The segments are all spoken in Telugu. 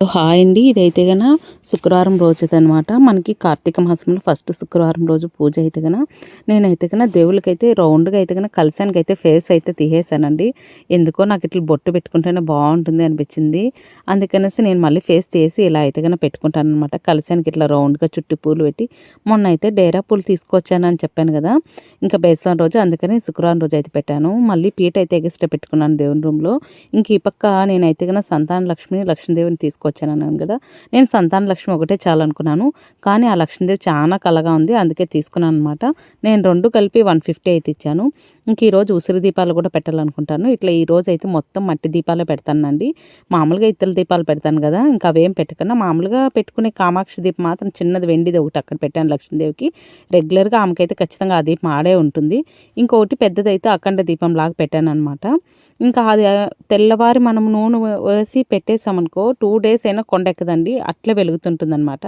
హాయ్ అండి. ఇదైతే గన శుక్రవారం రోజు అనమాట మనకి కార్తీక మాసంలో ఫస్ట్ శుక్రవారం రోజు పూజ అయితే గన నేనైతే గన దేవుళ్ళకైతే రౌండ్గా అయితే గన కలిసానికి అయితే ఫేస్ అయితే తీసేసానండి ఎందుకో నాకు ఇట్లా బొట్టు పెట్టుకుంటేనే బాగుంటుంది అనిపించింది. అందుకనేసి నేను మళ్ళీ ఫేస్ తీసి ఇలా అయితే గన పెట్టుకుంటాను అనమాట కలిసానికి ఇట్లా రౌండ్గా చుట్టి పూలు పెట్టి మొన్న అయితే డేరా పూలు తీసుకొచ్చానని చెప్పాను కదా ఇంకా బేస్వారం రోజు అందుకని శుక్రవారం రోజు అయితే పెట్టాను. మళ్ళీ పీట అయితే ఎగిస్ట్రా పెట్టుకున్నాను దేవుని రూమ్లో. ఇంక ఈ పక్క నేనైతే గన సంతాన లక్ష్మిని లక్ష్మీదేవిని తీసుకొచ్చాను. అన్నాను కదా. నేను సంతాన లక్ష్మి ఒకటే చాలనుకున్నాను. కానీ ఆ లక్ష్మీదేవి చాలా కలగా ఉంది. అందుకే తీసుకున్నాను అనమాట నేను రెండు కలిపి వన్ ఫిఫ్టీ అయితే ఇచ్చాను. ఇంక ఈరోజు ఉసిరి దీపాలు కూడా పెట్టాలనుకుంటాను. ఇట్లా ఈరోజు అయితే మొత్తం మట్టి దీపాలే పెడతానండి. మామూలుగా ఇతర దీపాలు పెడతాను కదా. ఇంకా అవేం పెట్టకుండా మామూలుగా పెట్టుకునే కామాక్షి దీపం మాత్రం చిన్నది వెండిది ఒకటి అక్కడ పెట్టాను లక్ష్మీదేవికి. రెగ్యులర్గా ఆమెకైతే ఖచ్చితంగా ఆ దీపం ఆడే ఉంటుంది. ఇంకొకటి పెద్దదైతే అఖండ దీపం లాగా పెట్టాను అనమాట ఇంకా అది తెల్లవారి మనం నూనె వేసి పెట్టేసామనుకో టూ డేస్ అయినా కొండ ఎక్కదండి అట్లే వెలుగుతుంటుంది అనమాట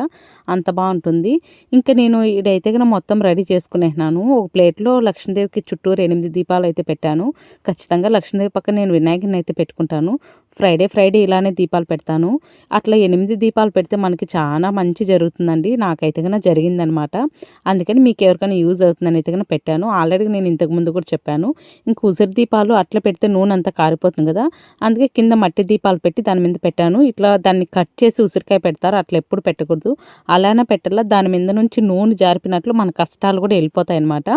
అంత బాగుంటుంది. ఇంకా నేను ఇదైతే కనుక మొత్తం రెడీ చేసుకునేసినాను. ఒక ప్లేట్లో లక్ష్మీదేవికి చుట్టూరు ఎనిమిది దీపాలు అయితే పెట్టాను. ఖచ్చితంగా లక్ష్మీదేవి పక్కన నేను వినాయకుని అయితే పెట్టుకుంటాను. ఫ్రైడే ఫ్రైడే ఇలానే దీపాలు పెడతాను. అట్లా ఎనిమిది దీపాలు పెడితే మనకి చాలా మంచి జరుగుతుందండి. నాకైతే కనుక జరిగిందనమాట. అందుకని మీకు ఎవరికైనా యూజ్ అవుతుందని అయితే పెట్టాను. ఆల్రెడీ నేను ఇంతకుముందు కూడా చెప్పాను. ఇంక ఉసిరి దీపాలు అట్లా పెడితే నూనె అంతా కారిపోతుంది కదా. అందుకే కింద మట్టి దీపాలు పెట్టి దాని మీద పెట్టాను. ఇట్లా దాన్ని కట్ చేసి ఉసిరికాయ పెడతారు. అట్లా ఎప్పుడు పెట్టకూడదు. అలానే పెట్టాల దాని మీద నుంచి నూనె జారిపినట్లు మన కష్టాలు కూడా వెళ్ళిపోతాయి అనమాట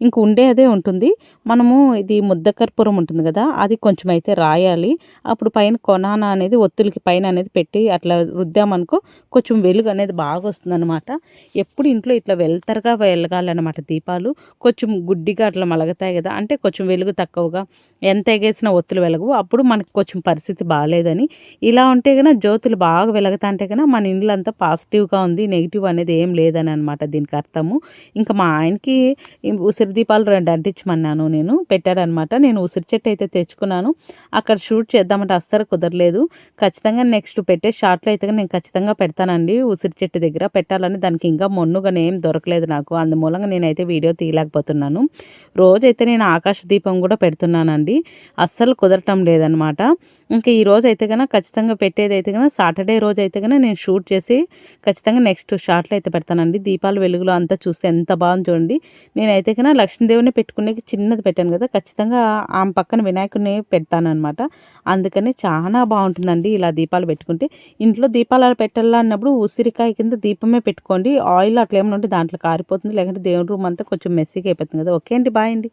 ఇంక ఉండే అదే ఉంటుంది. మనము ఇది ముద్దకర్పూరం ఉంటుంది కదా అది కొంచెం అయితే రాయాలి. అప్పుడు పైన కొనాన అనేది ఒత్తులకి పైన అనేది పెట్టి అట్లా రుద్దామనుకో కొంచెం వెలుగు అనేది బాగా వస్తుందన్నమాట. ఎప్పుడు ఇంట్లో ఇట్లా వెళ్తరగా వెలగాలన్నమాట దీపాలు. కొంచెం గుడ్డిగా అట్లా మలగతాయి కదా అంటే కొంచెం వెలుగు తక్కువగా ఎంత ఎగేసిన ఒత్తులు వెలగవు. అప్పుడు మనకి కొంచెం పరిస్థితి బాగాలేదని ఇలా ఉంటే కన్నా జ్యోతులు బాగా వెలగతా అంటే కన్నా మన ఇంట్లో అంతా పాజిటివ్గా ఉంది నెగిటివ్ అనేది ఏం లేదని అనమాట దీనికి అర్థము. ఇంకా మా ఆయనకి ఉసిరి దీపాలు రెండు అంటించమన్నాను నేను పెట్టాడనమాట నేను ఉసిరి చెట్టు అయితే తెచ్చుకున్నాను. అక్కడ షూట్ చేద్దామంటే అస్సలు కుదరలేదు. ఖచ్చితంగా నెక్స్ట్ పెట్టే షార్ట్లో అయితే నేను ఖచ్చితంగా పెడతానండి. ఉసిరి చెట్టు దగ్గర పెట్టాలని దానికి ఇంకా మొన్నుగానే ఏం దొరకలేదు నాకు. అందుమూలంగా నేనైతే వీడియో తీయలేకపోతున్నాను. రోజైతే నేను ఆకాశ దీపం కూడా పెడుతున్నానండి. అస్సలు కుదరటం లేదనమాట. ఇంకా ఈ రోజు అయితే కనుక ఖచ్చితంగా పెట్టేది అయితే కనుక సాటర్డే రోజు అయితే కనుక నేను షూట్ చేసి ఖచ్చితంగా నెక్స్ట్ షార్ట్లో అయితే పెడతానండి. దీపాలు వెలుగులో అంతా చూస్తే ఎంత బాగుంది చూడండి. నేనైతే కనుక లక్ష్మీదేవిని పెట్టుకునే చిన్నది పెట్టాను కదా. ఖచ్చితంగా ఆమె పక్కన వినాయకుడిని పెడతానమాట అందుకని చాలా బాగుంటుందండి. ఇలా దీపాలు పెట్టుకుంటే. ఇంట్లో దీపాలు పెట్టాలా అన్నప్పుడు ఉసిరికాయ కింద దీపమే పెట్టుకోండి. ఆయిల్ అట్లా ఏమైనా ఉంటే దాంట్లో కారిపోతుంది. లేకుంటే దేవుడి రూమ్ అంతా కొంచెం మెస్సీగా అయిపోతుంది కదా. ఓకే అండి. బాయ్ అండి.